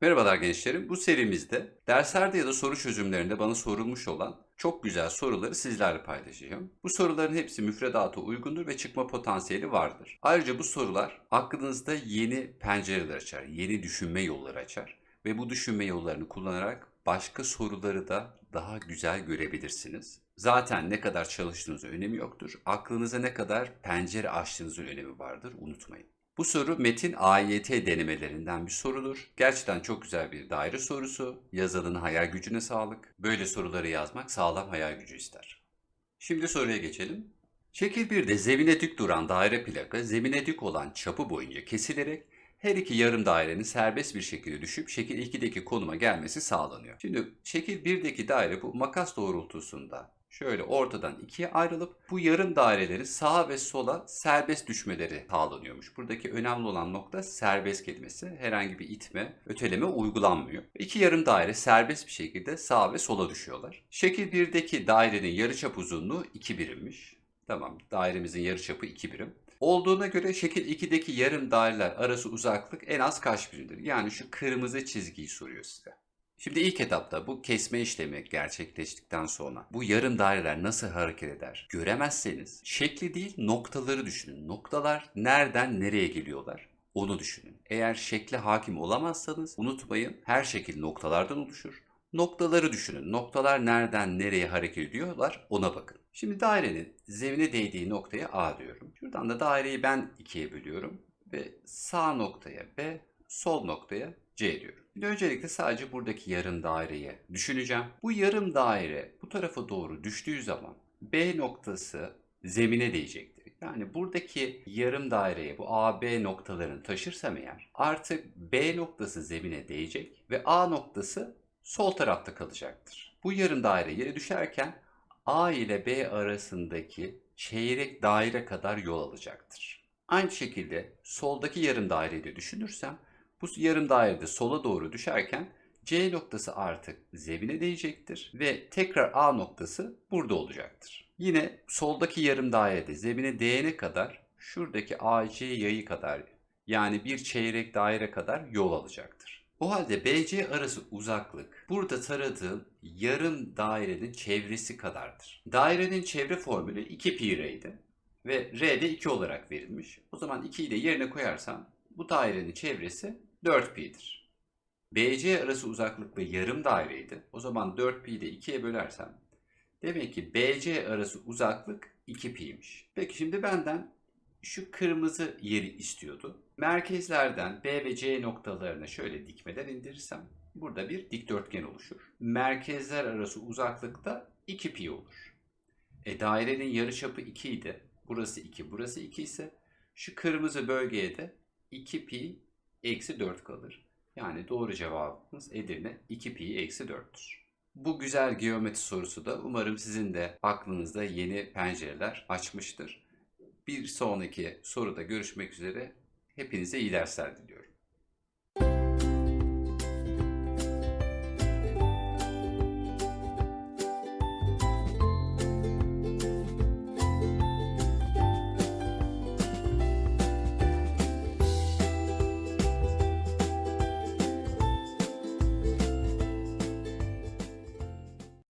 Merhabalar gençlerim. Bu serimizde derslerde ya da soru çözümlerinde bana sorulmuş olan çok güzel soruları sizlerle paylaşacağım. Bu soruların hepsi müfredata uygundur ve çıkma potansiyeli vardır. Ayrıca bu sorular aklınızda yeni pencereler açar, yeni düşünme yolları açar ve bu düşünme yollarını kullanarak başka soruları da daha güzel görebilirsiniz. Zaten ne kadar çalıştığınızın önemi yoktur. Aklınıza ne kadar pencere açtığınızın önemi vardır. Unutmayın. Bu soru Metin AYT denemelerinden bir sorudur. Gerçekten çok güzel bir daire sorusu. Yazarının hayal gücüne sağlık. Böyle soruları yazmak sağlam hayal gücü ister. Şimdi soruya geçelim. Şekil 1'de zemine dik duran daire plaka zemine dik olan çapı boyunca kesilerek her iki yarım dairenin serbest bir şekilde düşüp şekil 2'deki konuma gelmesi sağlanıyor. Şimdi şekil 1'deki daire bu makas doğrultusunda şöyle ortadan ikiye ayrılıp bu yarım dairelerin sağa ve sola serbest düşmeleri sağlanıyormuş. Buradaki önemli olan nokta serbest kelimesi. Herhangi bir itme, öteleme uygulanmıyor. İki yarım daire serbest bir şekilde sağa ve sola düşüyorlar. Şekil 1'deki dairenin yarıçap uzunluğu 2 birimmiş. Tamam, dairemizin yarıçapı 2 birim. Olduğuna göre şekil 2'deki yarım daireler arası uzaklık en az kaç birimdir? Yani şu kırmızı çizgiyi soruyor size. Şimdi ilk etapta bu kesme işlemi gerçekleştikten sonra bu yarım daireler nasıl hareket eder göremezseniz şekli değil noktaları düşünün. Noktalar nereden nereye geliyorlar? Onu düşünün. Eğer şekle hakim olamazsanız unutmayın her şekil noktalardan oluşur. Noktaları düşünün. Noktalar nereden nereye hareket ediyorlar ona bakın. Şimdi dairenin zemine değdiği noktaya A diyorum. Şuradan da daireyi ben ikiye bölüyorum ve sağ noktaya B, sol noktaya C diyorum. Şimdi öncelikle sadece buradaki yarım daireye düşüneceğim. Bu yarım daire bu tarafa doğru düştüğü zaman B noktası zemine değecektir. Yani buradaki yarım daireye bu AB noktalarını taşırsam eğer artık B noktası zemine değecek ve A noktası sol tarafta kalacaktır. Bu yarım daire yere düşerken A ile B arasındaki çeyrek daire kadar yol alacaktır. Aynı şekilde soldaki yarım daireyi de düşünürsem bu yarım dairede sola doğru düşerken C noktası artık zemine değecektir ve tekrar A noktası burada olacaktır. Yine soldaki yarım dairede zemine değene kadar şuradaki AC yayı kadar yani bir çeyrek daire kadar yol alacaktır. O halde BC arası uzaklık burada taradığım yarım dairenin çevresi kadardır. Dairenin çevre formülü 2 pi r'ydi ve r de 2 olarak verilmiş. O zaman 2'yi de yerine koyarsam bu dairenin çevresi 4 pi'dir. BC arası uzaklık ve yarım daireydi. O zaman 4 pi'yi de 2'ye bölersem demek ki BC arası uzaklık 2 pi'ymiş. Peki şimdi benden şu kırmızı yeri istiyordu. Merkezlerden B ve C noktalarına şöyle dikmeler indirirsem burada bir dikdörtgen oluşur. Merkezler arası uzaklık da 2 pi olur. E dairenin yarıçapı 2 idi. Burası 2, burası 2 ise şu kırmızı bölgeye de 2 pi eksi 4 kalır. Yani doğru cevabımız Edirne 2 pi eksi 4'tür. Bu güzel geometri sorusu da umarım sizin de aklınızda yeni pencereler açmıştır. Bir sonraki soruda görüşmek üzere. Hepinize iyi dersler diliyorum.